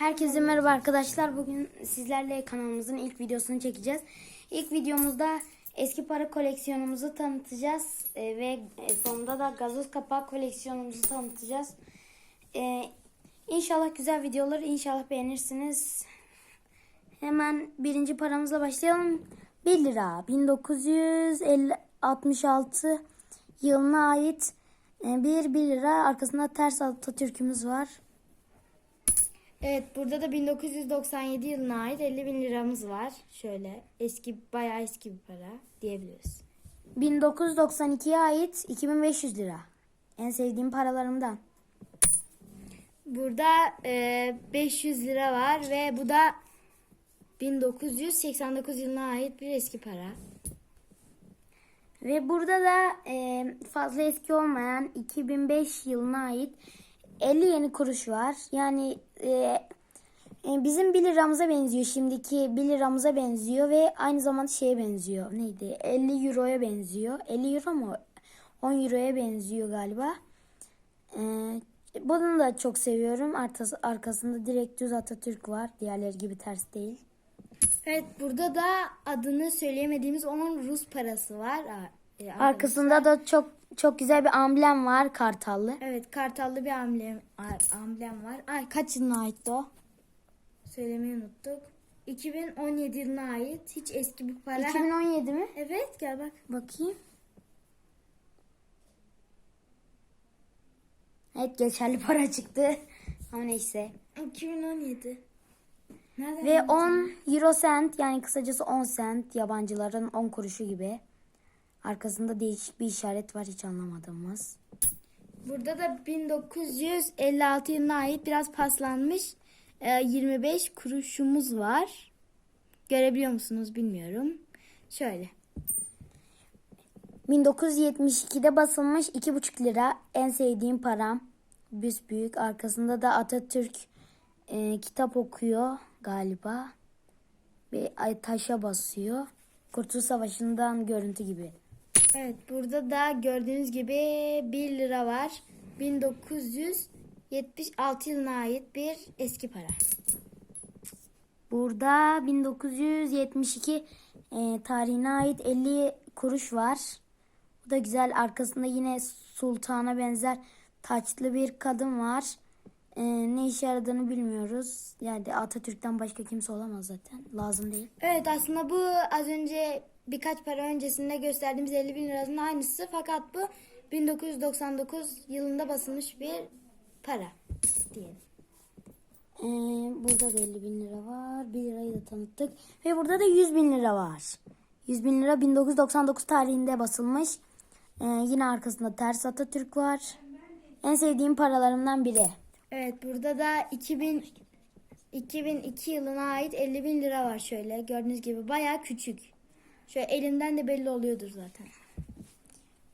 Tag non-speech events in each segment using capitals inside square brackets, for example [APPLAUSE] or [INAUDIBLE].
Herkese merhaba arkadaşlar. Bugün sizlerle kanalımızın ilk videosunu çekeceğiz. İlk videomuzda eski para koleksiyonumuzu tanıtacağız Ee, ve sonunda da gazoz kapağı koleksiyonumuzu tanıtacağız. Ee, inşallah güzel video olur. İnşallah beğenirsiniz. Hemen birinci paramızla başlayalım. 1 lira 1966 yılına ait e, bir 1 lira arkasında ters Atatürk'ümüz var. Evet burada da 1997 yılına ait 50 bin liramız var. Şöyle eski bayağı eski bir para diyebiliriz. 1992'ye ait 2500 lira. En sevdiğim paralarımdan. Burada e, 500 lira var ve bu da 1989 yılına ait bir eski para. Ve burada da e, fazla eski olmayan 2005 yılına ait 50 yeni kuruş var. Yani e, e, bizim 1 liramıza benziyor. Şimdiki 1 liramıza benziyor ve aynı zamanda şeye benziyor. Neydi? 50 euroya benziyor. 50 euro mu? 10 euroya benziyor galiba. E, bunu da çok seviyorum. Arkası, arkasında direkt düz Atatürk var. Diğerleri gibi ters değil. Evet burada da adını söyleyemediğimiz 10 Rus parası var. E, Arkasında da çok çok güzel bir amblem var kartallı. Evet kartallı bir amblem, amblem var. Ay kaç yılına ait o? Söylemeyi unuttuk. 2017 yılına ait hiç eski bir para. 2017 mi? Evet gel bak. Bakayım. Evet geçerli para çıktı. [LAUGHS] Ama neyse. 2017. Nereden Ve buldun? 10 euro cent yani kısacası 10 cent yabancıların 10 kuruşu gibi. Arkasında değişik bir işaret var hiç anlamadığımız. Burada da 1956 yılına ait biraz paslanmış e, 25 kuruşumuz var. Görebiliyor musunuz bilmiyorum. Şöyle. 1972'de basılmış 2,5 lira en sevdiğim param. Büyük arkasında da Atatürk e, kitap okuyor galiba. Bir taşa basıyor. Kurtuluş Savaşı'ndan görüntü gibi. Evet burada da gördüğünüz gibi 1 lira var. 1976 yılına ait bir eski para. Burada 1972 e, tarihine ait 50 kuruş var. Bu da güzel. Arkasında yine sultana benzer taçlı bir kadın var. E, ne işe yaradığını bilmiyoruz. Yani Atatürk'ten başka kimse olamaz zaten. Lazım değil. Evet aslında bu az önce birkaç para öncesinde gösterdiğimiz 50 bin liranın aynısı. Fakat bu 1999 yılında basılmış bir para diyelim. E, burada da 50 bin lira var. 1 lirayı da tanıttık. Ve burada da 100 bin lira var. 100 bin lira 1999 tarihinde basılmış. E, yine arkasında ters Atatürk var. En sevdiğim paralarımdan biri. Evet burada da 2000 2002 yılına ait 50 bin lira var şöyle. Gördüğünüz gibi bayağı küçük. Şöyle elimden de belli oluyordur zaten.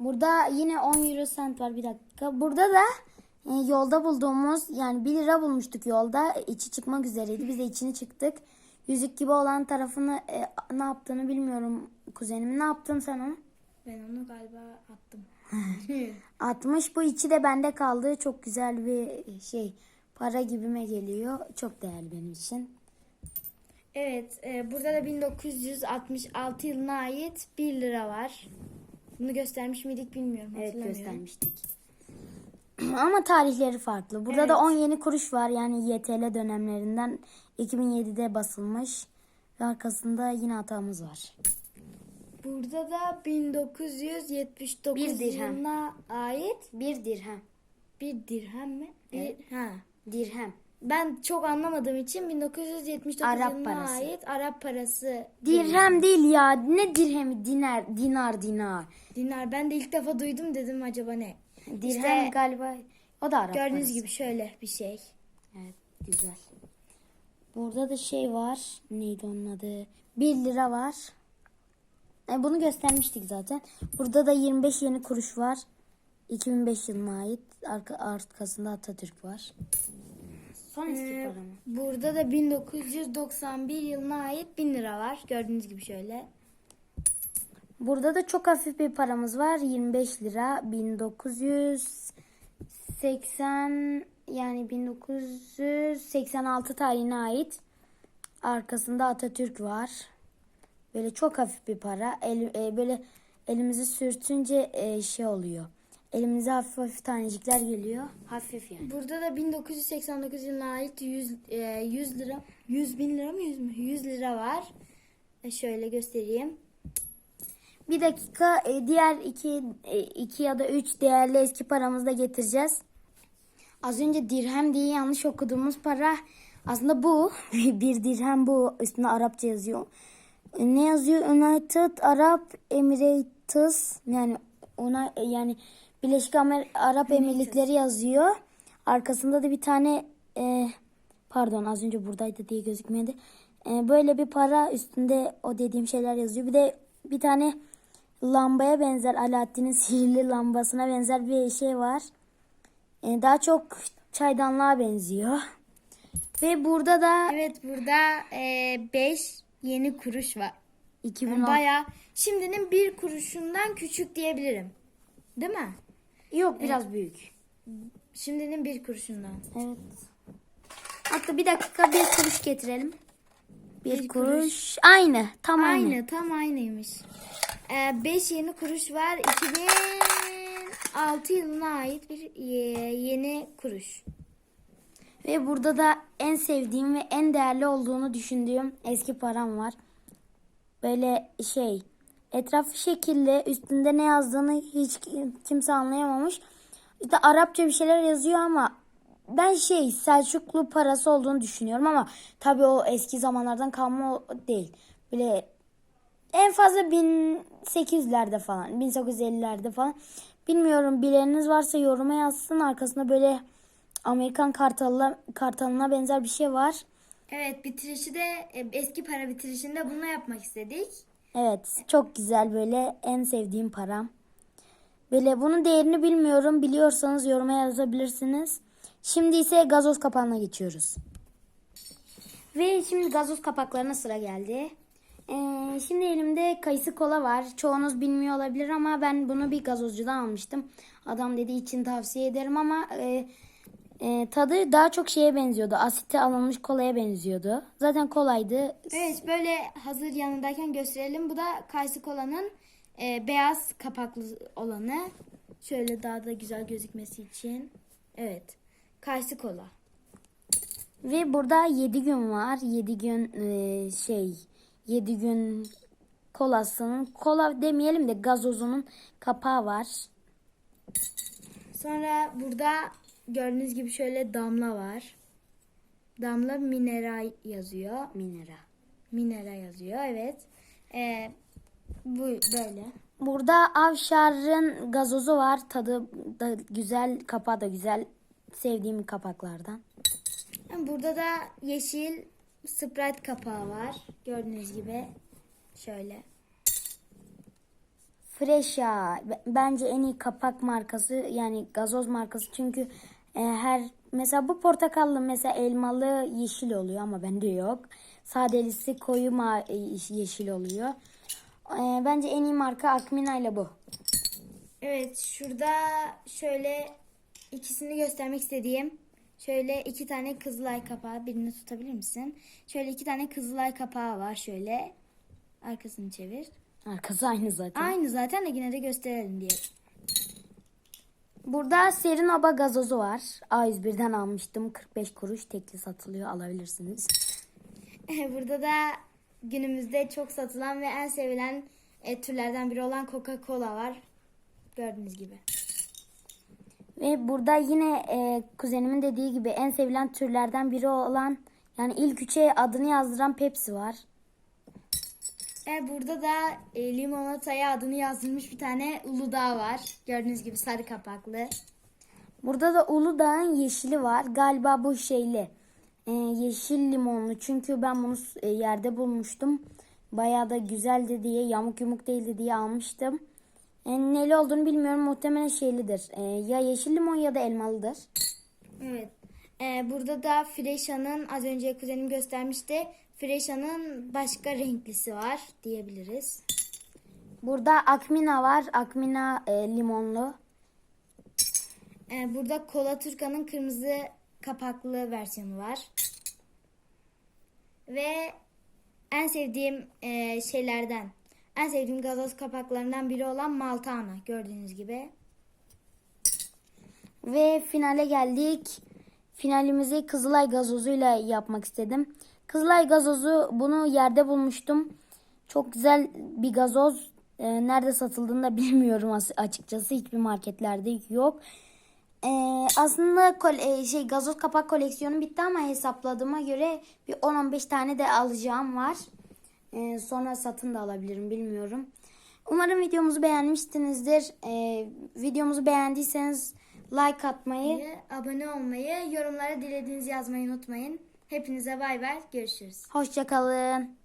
Burada yine 10 euro cent var bir dakika. Burada da e, yolda bulduğumuz yani 1 lira bulmuştuk yolda. İçi çıkmak üzereydi. Biz de içini çıktık. Yüzük gibi olan tarafını e, ne yaptığını bilmiyorum kuzenimin. Ne yaptın sen onu? Ben onu galiba attım. [LAUGHS] 60 bu içi de bende kaldı. Çok güzel bir şey. Para gibime geliyor. Çok değerli benim için. Evet, e, burada da 1966 yılına ait 1 lira var. Bunu göstermiş miydik bilmiyorum. Evet göstermiştik. [CLEARS THROAT] Ama tarihleri farklı. Burada da 10 yeni kuruş var. Yani YTL dönemlerinden 2007'de basılmış. Ve arkasında yine hatamız var. Burada da 1979 Bir dirhem. yılına ait Bir dirhem. bir dirhem mi? Bir, Evet. ha. Dirhem. Ben çok anlamadığım için 1979 Arap yılına parası. ait Arap parası. Dirhem değil ya. Ne dirhemi? Dinar, dinar, dinar. Dinar. Ben de ilk defa duydum dedim acaba ne? Dirhem İşte galiba. O da Arap gördüğünüz parası. gibi şöyle bir şey. Evet güzel. Burada da şey var. Neydi onun adı? 1 lira var. E, bunu göstermiştik zaten. Burada da 25 yeni kuruş var. 2005 yılına ait. Arka, arkasında Atatürk var. Son eski Ee, para mı? burada da 1991 yılına ait 1000 lira var. Gördüğünüz gibi şöyle. Burada da çok hafif bir paramız var. 25 lira. 1980 yani 1986 tarihine ait. Arkasında Atatürk var. Böyle çok hafif bir para. El, e, böyle elimizi sürtünce e, şey oluyor. Elimize hafif hafif tanecikler geliyor. Hafif yani. Burada da 1989 yılına ait 100, e, 100 lira 100 bin lira mı 100 mü? 100 lira var. E, şöyle göstereyim. Bir dakika e, diğer iki, e, iki ya da üç değerli eski paramızı da getireceğiz. Az önce dirhem diye yanlış okuduğumuz para aslında bu. [LAUGHS] bir dirhem bu. Üstünde Arapça yazıyor. E, Ne yazıyor? United Arab Emirates yani ona yani Birleşik Amer- Arap Emirlikleri yazıyor. Arkasında da bir tane e, pardon az önce buradaydı diye gözükmedi. E, böyle bir para üstünde o dediğim şeyler yazıyor. Bir de bir tane lambaya benzer Alaaddin'in [LAUGHS] sihirli lambasına benzer bir şey var. E, daha çok çaydanlığa benziyor. Ve burada da Evet burada 5 yeni kuruş var. 2010 Baya şimdinin bir kuruşundan küçük diyebilirim. Değil mi? Yok biraz büyük. Şimdinin bir kuruşundan. Evet. Hatta bir dakika bir kuruş getirelim. Bir, Bir kuruş. Aynı. Tam aynı. Aynı tam aynıymış. 5 yeni kuruş var. 2006 yılına ait bir ye- yeni kuruş. Ve burada da en sevdiğim ve en değerli olduğunu düşündüğüm eski param var. Böyle şey etrafı şekilli üstünde ne yazdığını hiç kimse anlayamamış. İşte Arapça bir şeyler yazıyor ama ben şey Selçuklu parası olduğunu düşünüyorum ama tabii o eski zamanlardan kalma değil. Böyle en fazla 1800'lerde falan 1850'lerde falan bilmiyorum bileniniz varsa yoruma yazsın arkasında böyle Amerikan kartalına, kartalına benzer bir şey var. Evet bitirişi de e, eski para bitirişinde bunu yapmak istedik. Evet çok güzel böyle en sevdiğim param. Böyle bunun değerini bilmiyorum biliyorsanız yoruma yazabilirsiniz. Şimdi ise gazoz kapağına geçiyoruz. Ve şimdi gazoz kapaklarına sıra geldi. Ee, şimdi elimde kayısı kola var. Çoğunuz bilmiyor olabilir ama ben bunu bir gazozcudan almıştım. Adam dediği için tavsiye ederim ama e, e, tadı daha çok şeye benziyordu. Asite alınmış kolaya benziyordu. Zaten kolaydı. Evet böyle hazır yanındayken gösterelim. Bu da Kayısı Kola'nın e, beyaz kapaklı olanı. Şöyle daha da güzel gözükmesi için. Evet. Kayısı Kola. Ve burada 7 gün var. 7 gün e, şey 7 gün kolasının kola demeyelim de gazozunun kapağı var. Sonra burada gördüğünüz gibi şöyle damla var. Damla mineral yazıyor. Minera. Mineral yazıyor evet. E, bu böyle. Burada Avşar'ın gazozu var. Tadı da güzel, kapağı da güzel. Sevdiğim kapaklardan. Burada da yeşil Sprite kapağı var. Gördüğünüz gibi. Şöyle. Fresha b- bence en iyi kapak markası yani gazoz markası çünkü e, her mesela bu portakallı mesela elmalı yeşil oluyor ama bende yok. Sadelisi koyu ma- e, yeşil oluyor. E, bence en iyi marka Akmina ile bu. Evet şurada şöyle ikisini göstermek istediğim şöyle iki tane kızılay kapağı birini tutabilir misin? Şöyle iki tane kızılay kapağı var şöyle. Arkasını çevir. Arkası aynı zaten. Aynı zaten de yine de gösterelim diye. Burada Serin Oba gazozu var. A101'den almıştım. 45 kuruş tekli satılıyor alabilirsiniz. [LAUGHS] Burada da günümüzde çok satılan ve en sevilen e, türlerden biri olan Coca-Cola var. Gördüğünüz gibi. Ve burada yine e, kuzenimin dediği gibi en sevilen türlerden biri olan yani ilk üçe adını yazdıran Pepsi var. E, burada da e, limonataya adını yazdırmış bir tane Uludağ var. Gördüğünüz gibi sarı kapaklı. Burada da Uludağ'ın yeşili var. Galiba bu şeyli. e, yeşil limonlu. Çünkü ben bunu e, yerde bulmuştum. Bayağı da güzeldi diye, yamuk yumuk değildi diye almıştım. E, neli olduğunu bilmiyorum. Muhtemelen şeylidir. E, ya yeşil limon ya da elmalıdır. Evet. E, burada da Fresha'nın az önce kuzenim göstermişti. Fresha'nın başka renklisi var diyebiliriz. Burada Akmina var. Akmina e, limonlu. Ee, burada Kola Turka'nın kırmızı kapaklı versiyonu var. Ve en sevdiğim e, şeylerden, en sevdiğim gazoz kapaklarından biri olan Maltana gördüğünüz gibi. Ve finale geldik. Finalimizi Kızılay gazozuyla yapmak istedim. Kızılay gazozu bunu yerde bulmuştum. Çok güzel bir gazoz. Ee, nerede satıldığını da [LAUGHS] bilmiyorum as- açıkçası. Hiçbir marketlerde yok. Ee, aslında kol- e, şey gazoz kapak koleksiyonum bitti ama hesapladığıma göre bir 10-15 tane de alacağım var. Ee, sonra satın da alabilirim bilmiyorum. Umarım videomuzu beğenmişsinizdir. Ee, videomuzu beğendiyseniz like atmayı abone olmayı, yorumlara dilediğinizi yazmayı unutmayın. Hepinize bay bay, görüşürüz. Hoşçakalın.